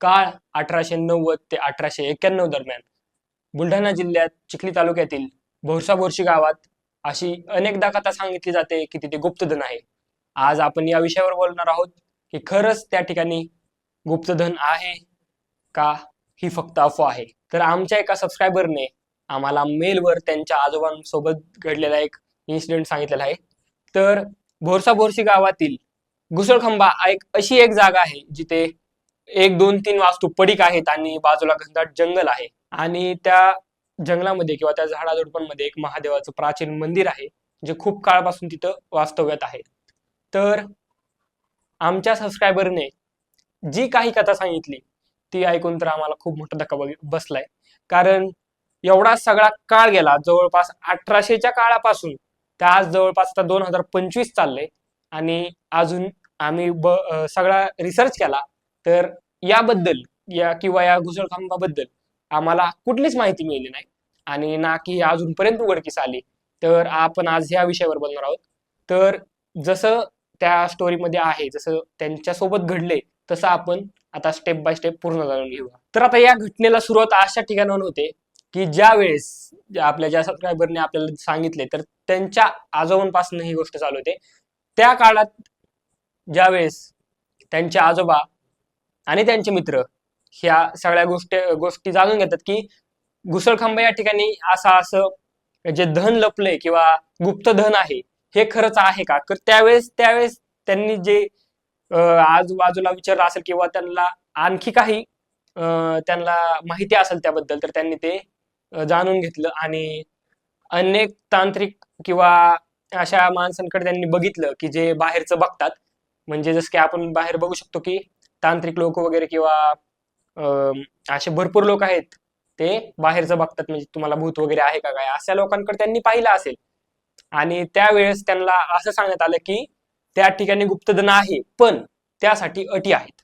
काळ अठराशे नव्वद ते अठराशे एक्क्याण्णव दरम्यान. बुलढाणा जिल्ह्यात चिखली तालुक्यातील भोरसा बोरशी गावात अशी अनेकदा कथा सांगितली जाते की तिथे गुप्तधन आहे. आज आपण या विषयावर बोलणार आहोत की खरंच त्या ठिकाणी गुप्तधन आहे का? ही फक्त अफवा आहे. तर आमच्या एका सबस्क्रायबरने आम्हाला मेलवर त्यांच्या आजोबांसोबत घडलेला एक इन्सिडेंट सांगितलेला आहे. तर भोरसा बोरशी गावातील घुसळखंबा एक अशी एक जागा आहे जिथे एक दोन तीन वास्तू पडीक आहेत आणि बाजूला घनदाट जंगल आहे. आणि त्या जंगलामध्ये किंवा त्या झाडाझुडपांमध्ये एक महादेवाचं प्राचीन मंदिर आहे जे खूप काळापासून तिथं वास्तव्यात आहे. तर आमच्या सबस्क्रायबरने जी काही कथा सांगितली ती ऐकून तर आम्हाला खूप मोठा धक्का बसलाय. कारण एवढा सगळा काळ गेला जवळपास अठराशेच्या काळापासून तर आज जवळपास आता दोन हजार पंचवीस चाललंय. आणि अजून आम्ही ब सगळा रिसर्च केला तर याबद्दल या किंवा या घुसळखांबाबद्दल आम्हाला कुठलीच माहिती मिळाली नाही. आणि ना की अजूनपर्यंत उघडकीस आली. तर आपण आज ह्या विषयावर बोलणार आहोत. तर जसं त्या स्टोरीमध्ये आहे जसं त्यांच्यासोबत घडले तसं आपण आता स्टेप बाय स्टेप पूर्ण जाणून घेऊया. तर आता या घटनेला सुरुवात अशा ठिकाणाहून होते की ज्या वेळेस आपल्या ज्या सबस्क्रायबरने आपल्याला सांगितले तर त्यांच्या आजोबांपासून ही गोष्ट चालू होते. त्या काळात ज्या वेळेस त्यांचे आजोबा आणि त्यांचे मित्र. ह्या सगळ्या गोष्टी गोष्टी जाणून घेतात की घुसळखांबा या ठिकाणी असं असं जे धन लपलंय किंवा गुप्त धन आहे हे खरंच आहे का? तर त्यावेळेस त्यावेळेस त्यांनी जे आजूबाजूला विचारलं असेल किंवा त्यांना आणखी काही त्यांना माहिती असेल त्याबद्दल तर त्यांनी ते जाणून घेतलं आणि अनेक तांत्रिक किंवा अशा माणसांकडे त्यांनी बघितलं की जे बाहेरचं बघतात. म्हणजे जसं की आपण बाहेर बघू शकतो की तांत्रिक लोक वगैरे किंवा अं, असे भरपूर लोक आहेत ते बाहेरचं बघतात म्हणजे तुम्हाला भूत वगैरे आहे का काय? अशा लोकांकडे त्यांनी पाहिलं असेल. आणि त्यावेळेस त्यांना असं सांगण्यात आलं की त्या ठिकाणी गुप्तधन आहे पण त्यासाठी अटी आहेत.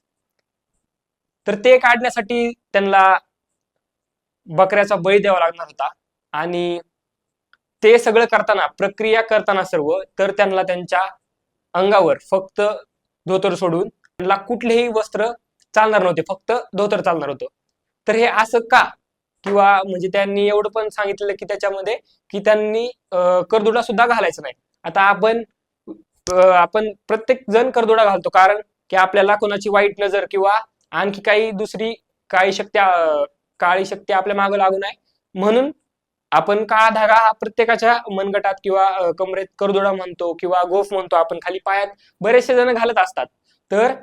तर ते काढण्यासाठी त्यांना बकऱ्याचा बळी द्यावा लागणार होता. आणि ते सगळं करताना प्रक्रिया करताना सर्व तर त्यांना त्यांच्या अंगावर फक्त धोतर सोडून त्यांना कुठलेही वस्त्र चालणार नव्हते फक्त धोतर चालणार होतं. तर हे असं का? किंवा म्हणजे त्यांनी एवढं पण सांगितलं की त्याच्यामध्ये की त्यांनी करदुडा सुद्धा घालायचा नाही. आता आपण आपण प्रत्येक जण करदुडा घालतो. कारण की आपल्याला कोणाची वाईट नजर किंवा आणखी काही दुसरी काळी शक्ती काळी शक्ती आपल्या मागे लागू नये. म्हणून आपण काळा धागा हा प्रत्येकाच्या मनगटात किंवा कमरेत करदुडा म्हणतो किंवा गोफ म्हणतो. आपण खाली पायात बरेचसे जण घालत असतात. तर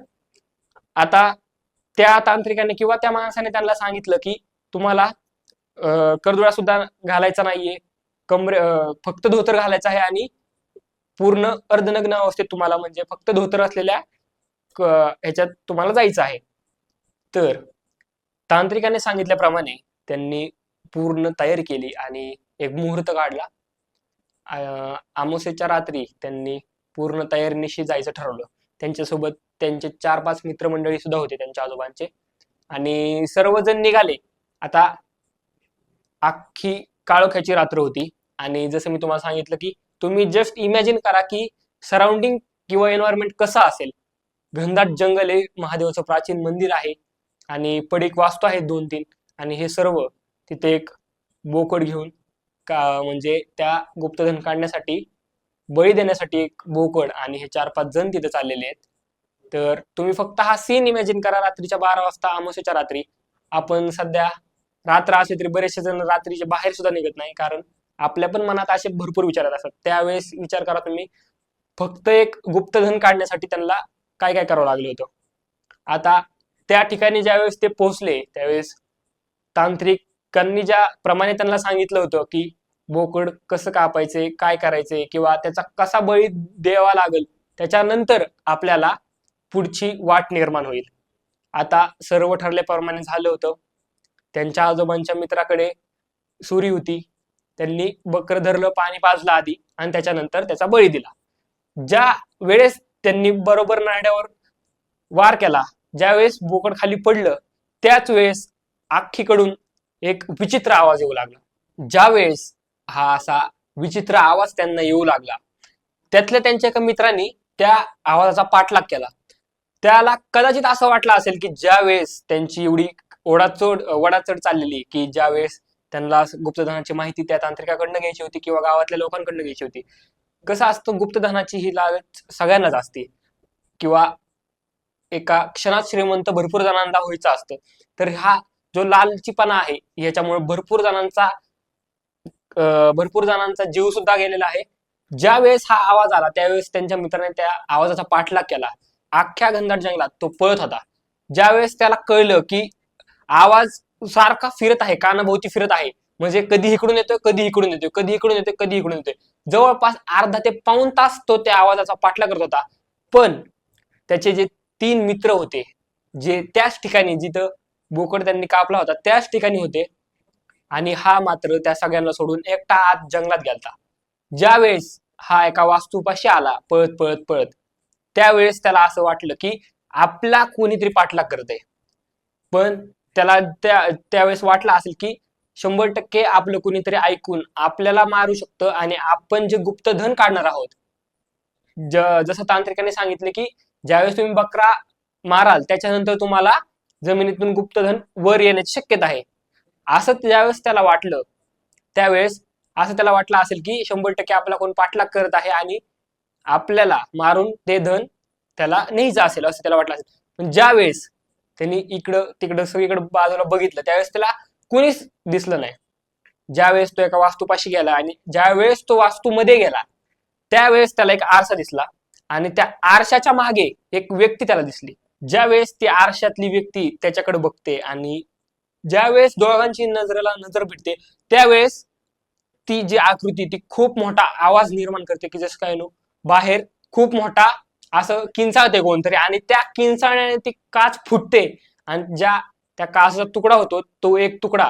आता त्या तांत्रिकाने किंवा त्या माणसाने त्यांना सांगितलं की तुम्हाला करदुळा सुद्धा घालायचा नाहीये कमरे फक्त धोतर घालायचं आहे आणि पूर्ण अर्धनग्न अवस्थेत तुम्हाला म्हणजे फक्त धोतर असलेल्या ह्याच्यात तुम्हाला जायचं आहे. तर तांत्रिकाने सांगितल्याप्रमाणे त्यांनी पूर्ण तयारी केली आणि एक मुहूर्त काढला. आमोसेच्या रात्री त्यांनी पूर्ण तयारीनिशी जायचं ठरवलं. त्यांच्यासोबत त्यांचे चार पाच मित्रमंडळी सुद्धा होते त्यांच्या आजोबांचे. आणि सर्वजण निघाले. आता अख्खी काळोख्याची रात्र होती. आणि जसं मी तुम्हाला सांगितलं की तुम्ही जस्ट इमॅजिन करा की सराउंडिंग किंवा एन्व्हायरमेंट कसं असेल. घनदाट जंगल आहे महादेवाचं प्राचीन मंदिर आहे. आणि पडीक वास्तू आहेत दोन तीन आणि हे सर्व तिथे एक बोकड घेऊन का म्हणजे त्या गुप्तधन काढण्यासाठी बळी देण्यासाठी एक बोकड आणि हे चार पाच जण तिथे चाललेले आहेत. तर तुम्ही फक्त हा सीन इमॅजिन करा रात्रीच्या बारा वाजता अमावस्याच्या रात्री. आपण सध्या रात्र असे तरी बरेचसे जण रात्रीचे बाहेर सुद्धा निघत नाही कारण आपल्या पण मनात असे भरपूर विचार येत असतात. त्यावेळेस विचार करा तुम्ही फक्त एक गुप्तधन काढण्यासाठी त्यांना काय काय करावं लागलं होतं. आता त्या ठिकाणी ज्यावेळेस ते पोहोचले त्यावेळेस तांत्रिकांनी ज्या प्रमाणे त्यांना सांगितलं होतं की बोकड कसं कापायचे काय करायचे किंवा त्याचा कसा बळी द्यावा लागेल त्याच्यानंतर आपल्याला पुढची वाट निर्माण होईल. आता सर्व ठरल्याप्रमाणे झालं होतं. त्यांच्या आजोबांच्या मित्राकडे सुरी होती. त्यांनी बकर धरलं पाणी पाजलं आधी आणि त्याच्यानंतर त्याचा बळी दिला. ज्या वेळेस त्यांनी बरोबर नाड्यावर वार केला ज्या वेळेस बोकड खाली पडलं त्याच वेळेस आखीकडून एक विचित्र आवाज येऊ लागला. ज्या वेळेस हा असा विचित्र आवाज त्यांना येऊ लागला त्यातल्या त्यांच्या एका मित्रांनी त्या आवाजाचा पाठलाग केला. त्याला कदाचित असं वाटलं असेल की ज्या वेळेस त्यांची एवढी ओढाचढ वडाचढ चाललेली की ज्या वेळेस त्यांना गुप्तधनाची माहिती त्या तांत्रिकाकडनं घ्यायची होती किंवा गावातल्या लोकांकडनं घ्यायची होती. कसं असतं गुप्तधनाची ही लालच सगळ्यांनाच असते. किंवा एका क्षणात श्रीमंत भरपूर जणांना व्हायचं असतं. तर हा जो लालचीपणा आहे याच्यामुळे भरपूर जणांचा भरपूर जणांचा जीव सुद्धा गेलेला आहे. ज्या वेळेस हा आवाज आला त्यावेळेस त्यांच्या मित्राने त्या आवाजाचा पाठलाग केला. अख्ख्या घनदाट जंगलात तो पळत होता. ज्यावेळेस त्याला कळलं की आवाज सारखा फिरत आहे कानाभोवती फिरत आहे. म्हणजे कधी इकडून येतोय कधी इकडून येतोय कधी इकडून येतोय कधी इकडून येतोय. जवळपास अर्धा ते पाऊण तास तो त्या आवाजाचा पाठलाग करत होता. पण त्याचे जे तीन मित्र होते जे त्याच ठिकाणी जिथं बोकड त्यांनी कापला होता त्याच ठिकाणी होते. आणि हा मात्र त्या सगळ्यांना सोडून एकटा आत जंगलात गेलता. ज्यावेळेस हा एका वास्तूपाशी आला पळत पळत पळत. त्यावेळेस त्याला असं वाटलं की आपला कोणीतरी पाठलाग करत आहे. पण त्याला त्या त्यावेळेस वाटलं असेल की शंभर टक्के आपलं कोणीतरी ऐकून आपल्याला मारू शकतं आणि आपण जे गुप्तधन काढणार आहोत. ज- जसं तांत्रिकाने सांगितले की ज्यावेळेस तुम्ही बकरा माराल त्याच्यानंतर तुम्हाला जमिनीतून गुप्तधन वर येण्याची शक्यता आहे. असं ज्यावेळेस त्याला वाटलं त्यावेळेस असं त्याला वाटलं असेल की शंभर टक्के आपला कोण पाठलाग करत आहे आणि आपल्याला मारून ते धन त्याला न्यायचं असेल असं त्याला वाटलं असेल. पण ज्या वेळेस त्यांनी इकडं तिकडं सगळीकडे बाजूला बघितलं त्यावेळेस त्याला कोणीच दिसलं नाही. ज्यावेळेस तो एका वास्तूपाशी गेला आणि ज्यावेळेस तो वास्तूमध्ये गेला त्यावेळेस त्याला एक आरसा दिसला आणि त्या आरशाच्या मागे एक व्यक्ती त्याला दिसली. ज्यावेळेस ती आरशातली व्यक्ती त्याच्याकडे बघते आणि ज्यावेळेस दोघांची नजरेला नजर भेटते त्यावेळेस ती जी आकृती ती खूप मोठा आवाज निर्माण करते की जसं काय नो बाहेर खूप मोठा असं किंचाळते कोणतरी आणि त्या किंचाळण्याने ती काच फुटते. आणि ज्या त्या काचाचा तुकडा होतो तो एक तुकडा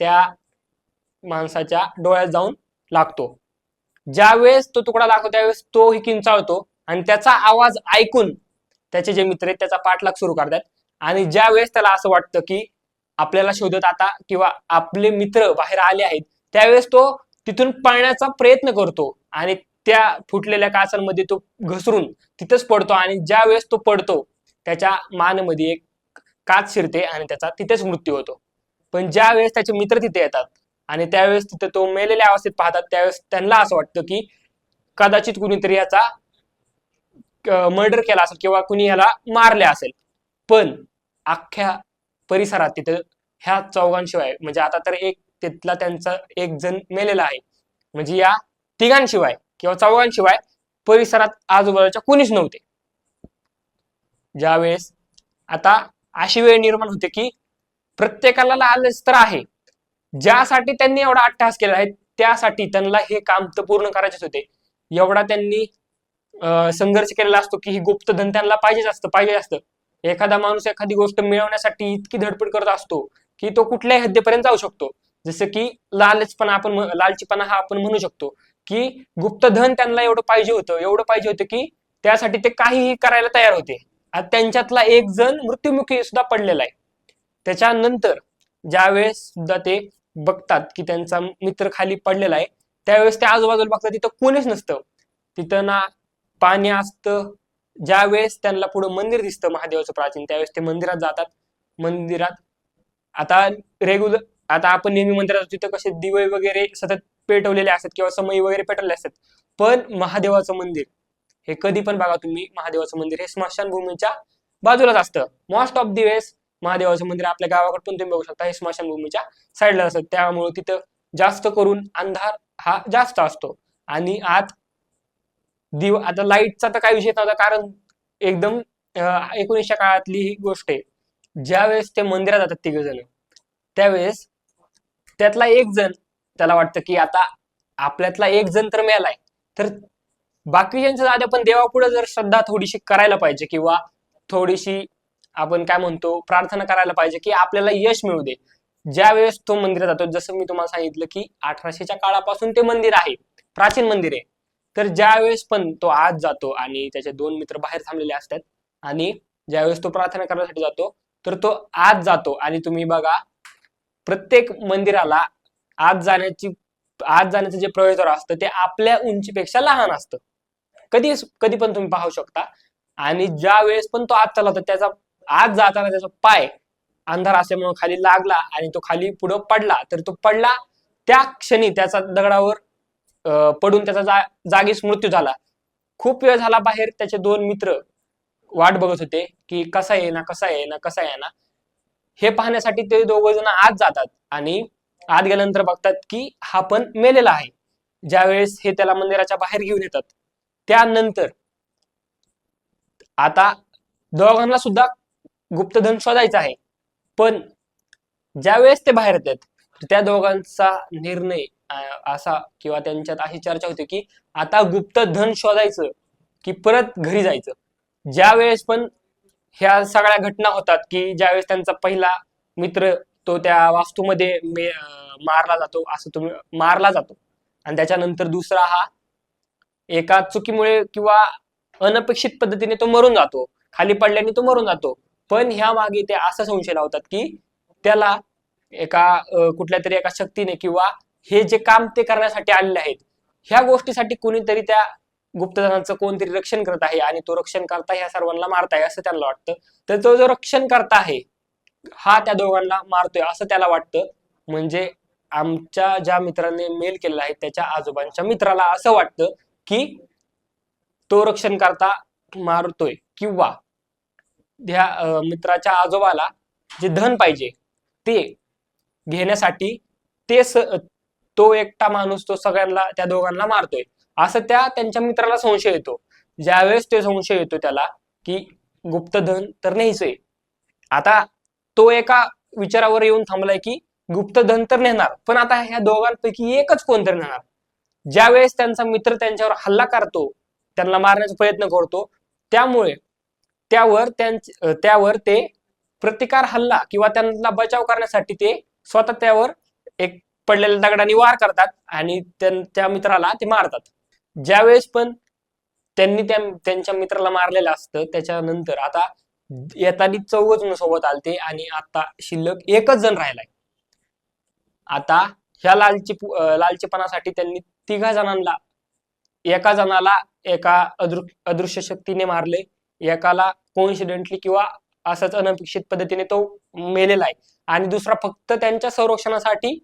त्या माणसाच्या डोळ्यात जाऊन लागतो. ज्यावेळेस तो तुकडा लागतो त्यावेळेस तोही किंचाळतो आणि त्याचा आवाज ऐकून त्याचे जे मित्र आहेत त्याचा पाठलाग सुरू करतात. आणि ज्या वेळेस त्याला असं वाटतं की आपल्याला शोधत आता किंवा आपले मित्र बाहेर आले आहेत त्यावेळेस तो तिथून पळण्याचा प्रयत्न करतो आणि त्या फुटलेल्या काचांमध्ये तो घसरून तिथंच पडतो आणि ज्या वेळेस तो पडतो त्याच्या मानमध्ये एक काच शिरते आणि त्याचा तिथेच मृत्यू होतो. पण ज्या वेळेस त्याचे मित्र तिथे येतात आणि त्यावेळेस तिथे तो मेलेल्या अवस्थेत पाहतात त्यावेळेस त्यांना असं वाटतं की कदाचित कुणीतरी याचा मर्डर केला असेल किंवा कुणी याला मारले असेल. पण अख्ख्या परिसरात तिथं ह्या चौघांशिवाय म्हणजे आता तर एक तिथला त्यांचा एक जण मेलेला आहे. म्हणजे या तिघांशिवाय किंवा चौघांशिवाय परिसरात आजूबाजूच्या कोणीच नव्हते. ज्यावेळेस आता अशी वेळ निर्माण होते की प्रत्येकाला लालच तर आहे. ज्यासाठी त्यांनी एवढा अट्टहास केला आहे त्यासाठी त्यांना हे काम तर पूर्ण करायचेच होते. एवढा त्यांनी संघर्ष केलेला असतो की ही गुप्तधन त्यांना पाहिजेच असतं पाहिजे असतं. एखादा माणूस एखादी गोष्ट मिळवण्यासाठी इतकी धडपड करत असतो की तो कुठल्याही हद्दीपर्यंत जाऊ शकतो. जसं की लालचपणा आपण लालचीपणा हा आपण म्हणू शकतो. की गुप्तधन त्यांना एवढं पाहिजे होतं एवढं पाहिजे होतं की त्यासाठी ते काहीही करायला तयार होते. आता त्यांच्यातला एक जण मृत्युमुखी सुद्धा पडलेला आहे. त्याच्यानंतर ज्यावेळेस सुद्धा ते बघतात की त्यांचा मित्र खाली पडलेला आहे त्यावेळेस ते आजूबाजूला बघतात तिथं कोणीच नसतं. तिथं ना पाणी असतं. ज्यावेळेस त्यांना पुढं मंदिर दिसतं महादेवाचं प्राचीन त्यावेळेस ते मंदिरात जातात. मंदिरात आता रेग्युलर आता आपण नेहमी मंदिरात तिथं कसे दिवे वगैरे सतत पेटवलेले असतात किंवा समई वगैरे पेटवलेले असतात. पण महादेवाचं मंदिर हे कधी पण बघा तुम्ही महादेवाचं मंदिर हे स्मशानभूमीच्या बाजूलाच असतं. मोस्ट ऑफ दी वेळेस महादेवाचं मंदिर आपल्या गावाकडे पण तुम्ही बघू शकता हे स्मशानभूमीच्या साईडला असतं. त्यामुळे तिथं जास्त करून अंधार हा जास्त असतो. आणि आत दिव आता लाईटचा तर काही विषय नव्हता कारण एकदम एकोणीसच्या काळातली ही गोष्ट आहे. ज्यावेळेस ते मंदिरात जातात तिघ जण त्यावेळेस त्यातला एक जण त्याला वाटतं की आता आपल्यातला एक जण तर मिळालाय तर बाकीच्यांच्या जाद्या पण देवापुढे जर श्रद्धा थोडीशी करायला पाहिजे किंवा थोडीशी आपण काय म्हणतो प्रार्थना करायला पाहिजे की आपल्याला यश मिळू दे. ज्या वेळेस तो मंदिरात जातो जसं मी तुम्हाला सांगितलं की अठराशेच्या काळापासून ते मंदिर आहे प्राचीन मंदिर आहे. तर ज्यावेळेस पण तो आत जातो आणि त्याचे दोन मित्र बाहेर थांबलेले असतात आणि ज्यावेळेस तो प्रार्थना करण्यासाठी जातो तर तो आत जातो. आणि तुम्ही बघा प्रत्येक मंदिराला आत जाण्याची आत जाण्याचं जे प्रवेशद्वार असतं ते आपल्या उंचीपेक्षा लहान असतं. कधी कधी पण तुम्ही पाहू शकता. आणि ज्या वेळेस पण तो आत चालला होता त्याचा आत जाताना त्याचा पाय अंधार असल्यामुळे खाली लागला आणि तो खाली पुढं पडला तर तो पडला त्या क्षणी त्याचा दगडावर पडून त्याचा जा, जागीच मृत्यू झाला. खूप वेळ झाला बाहेर त्याचे दोन मित्र वाट बघत होते की कसा ये ना कसा ये ना कसा आहे ना हे पाहण्यासाठी ते दोघ जण आत जातात आणि आत गेल्यानंतर बघतात की हा पण मेलेला आहे. ज्यावेळेस हे त्याला मंदिराच्या बाहेर घेऊन येतात त्यानंतर आता दोघांना सुद्धा गुप्तधन शोधायचं आहे. पण ज्यावेळेस ते बाहेर येतात त्या दोघांचा निर्णय असा किंवा त्यांच्यात अशी चर्चा होती की आता गुप्तधन शोधायचं की परत घरी जायचं. ज्यावेळेस पण ह्या सगळ्या घटना होतात की ज्यावेळेस त्यांचा पहिला मित्र तो त्या वास्तूमध्ये मारला जातो असं तुम्ही मारला जातो. आणि त्याच्यानंतर दुसरा हा एका चुकीमुळे किंवा अनपेक्षित पद्धतीने तो मरून जातो. खाली पडल्याने तो मरून जातो. पण ह्या मागे ते असा संशय लावतात की त्याला एका कुठल्या तरी एका शक्तीने किंवा हे जे काम ते करण्यासाठी आलेले आहेत ह्या गोष्टीसाठी कोणीतरी त्या गुप्तधनाचं कोणतरी रक्षण करत आहे आणि तो रक्षण करता ह्या सर्वांना मारताय असं त्यांना वाटतं. तर तो जो रक्षण करता आहे हा त्या दोघांना मारतोय असं त्याला वाटतं. म्हणजे आमच्या ज्या मित्राने मेल केलेला आहे त्याच्या आजोबांच्या मित्राला असं वाटतं की तो रक्षण करता मारतोय किंवा ह्या मित्राच्या आजोबाला जे धन पाहिजे ते घेण्यासाठी ते स तो एकटा माणूस तो सगळ्यांना त्या दोघांना मारतोय. असं त्या त्यांच्या मित्राला संशय येतो. ज्यावेळेस ते संशय येतो त्याला की गुप्तधन तर न्यायचंय आता तो एका विचारावर येऊन थांबलाय की गुप्तधन तर नेणार पण आता ह्या दोघांपैकी एकच कोणतरी नेणार? ज्यावेळेस त्यांचा मित्र त्यांच्यावर हल्ला करतो त्यांना मारण्याचा प्रयत्न करतो त्यामुळे त्यावर त्यावर ते प्रतिकार हल्ला किंवा त्यांना बचाव करण्यासाठी ते स्वतः त्यावर एक पडलेल्या दगडाने वार करतात आणि त्या मित्राला ते मारतात. ज्यावेळेस पण त्यांनी त्या त्यांच्या मित्राला मारलेलं असतं त्याच्यानंतर आता येताना चौघ जण सोबत आलते आणि आता शिल्लक एकच जण राहिलाय. आता ह्या लालची अं, लालचेपणासाठी त्यांनी तिघा जणांना एका जणाला एका अदृ अदृश्य शक्तीने मारले एकाला कोइन्सिडेंटली किंवा असंच अनपेक्षित पद्धतीने तो मेलेला आहे. आणि दुसरा फक्त त्यांच्या संरक्षणासाठी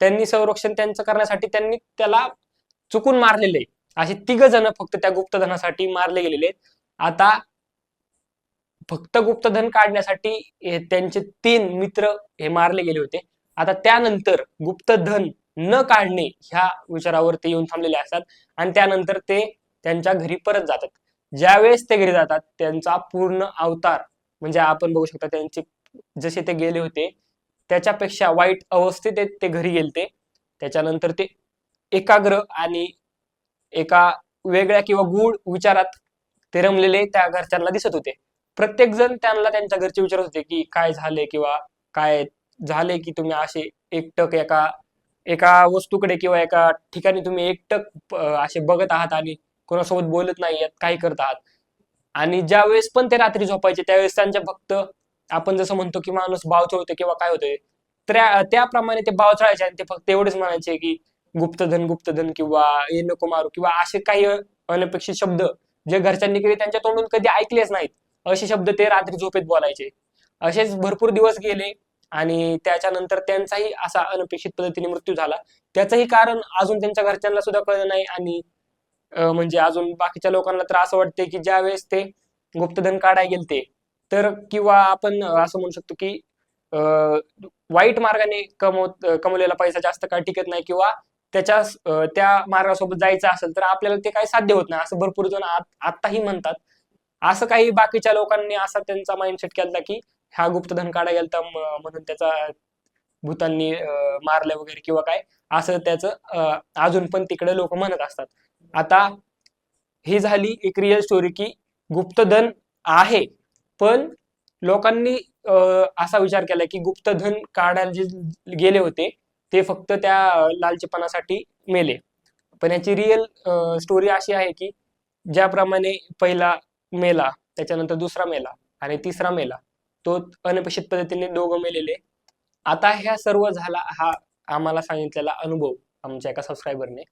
त्यांनी संरक्षण त्यांचं करण्यासाठी त्यांनी त्याला चुकून मारलेले असे तिघ जण फक्त त्या गुप्तधनासाठी मारले गेलेले आहेत. आता फक्त गुप्तधन काढण्यासाठी त्यांचे तीन मित्र हे मारले गेले होते. आता त्यानंतर गुप्तधन न काढणे ह्या विचारावर ते येऊन थांबलेले असतात आणि त्यानंतर ते त्यांच्या घरी परत जातात. ज्यावेळेस ते घरी जातात त्यांचा पूर्ण अवतार म्हणजे आपण बघू शकता त्यांचे जसे ते गेले होते त्याच्यापेक्षा वाईट अवस्थेत ते- ते घरी गेलते. त्याच्यानंतर ते एकाग्र आणि एका वेगळ्या किंवा गूढ विचारात ते रमलेले त्या घरच्यांना दिसत होते. प्रत्येक जण त्यांना त्यांच्या घरचे विचारत होते की काय झाले किंवा काय झाले की तुम्ही असे एकटक एका एका वस्तूकडे किंवा एका ठिकाणी तुम्ही एकटक असे बघत आहात आणि कोणासोबत बोलत नाही काय करत आहात? आणि ज्या वेळेस पण ते रात्री झोपायचे त्यावेळेस त्यांच्या फक्त आपण जसं म्हणतो की माणूस बावचळ होते किंवा काय होते त्या त्याप्रमाणे ते बावचळायचे आणि ते फक्त एवढेच म्हणायचे की गुप्तधन गुप्तधन किंवा हे नको मारू किंवा असे काही अनपेक्षित शब्द जे घरच्यांनी कधी त्यांच्या तोंडून कधी ऐकलेच नाहीत. असे शब्द ते रात्री झोपेत बोलायचे. असेच भरपूर दिवस गेले आणि त्याच्यानंतर त्यांचाही असा अनपेक्षित पद्धतीने मृत्यू झाला. त्याचंही कारण अजून त्यांच्या घरच्यांना सुद्धा कळलं नाही आणि म्हणजे अजून बाकीच्या लोकांना तर असं वाटते की ज्या वेळेस ते गुप्तधन काढाय गेलते तर किंवा आपण असं म्हणू शकतो की वाईट मार्गाने कमवत कमवलेला पैसा जास्त काळ टिकत नाही किंवा त्याच्या त्या मार्गासोबत जायचं असेल तर आपल्याला ते काही साध्य होत नाही. असं भरपूर जण आत- आताही म्हणतात. असं काही बाकीच्या लोकांनी असा त्यांचा माइंडसेट केला की हा गुप्तधन काढा गेलता म्हणून त्याचा भूतांनी मारलं वगैरे किंवा काय असं त्याचं अजून पण तिकडे लोक म्हणत असतात. आता ही झाली एक रिअल स्टोरी की गुप्तधन आहे पण लोकांनी असा विचार केला की गुप्तधन काढायला जे गेले होते ते फक्त त्या लालचेपणासाठी मेले. पण याची रिअल स्टोरी अशी आहे की ज्याप्रमाणे पहिला मेला त्याच्यानंतर दुसरा मेला आणि तिसरा मेला. तो अनपेक्षित पद्धतीने दोघं मेलेले. आता ह्या सर्व झाला हा आम्हाला सांगितलेला अनुभव आमच्या एका सबस्क्रायबरने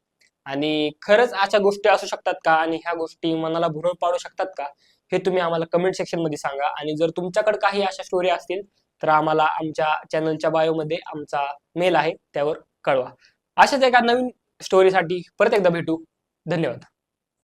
आणि खरंच अशा गोष्टी असू शकतात का? आणि ह्या गोष्टी मनाला भुरळ पाडू शकतात का? हे तुम्ही आम्हाला कमेंट सेक्शनमध्ये सांगा. आणि जर तुमच्याकडे काही अशा स्टोरी असतील तर आम्हाला आमच्या चॅनलच्या बायोमध्ये आमचा मेल आहे त्यावर कळवा. अशाच एका नवीन स्टोरीसाठी परत एकदा भेटू. धन्यवाद.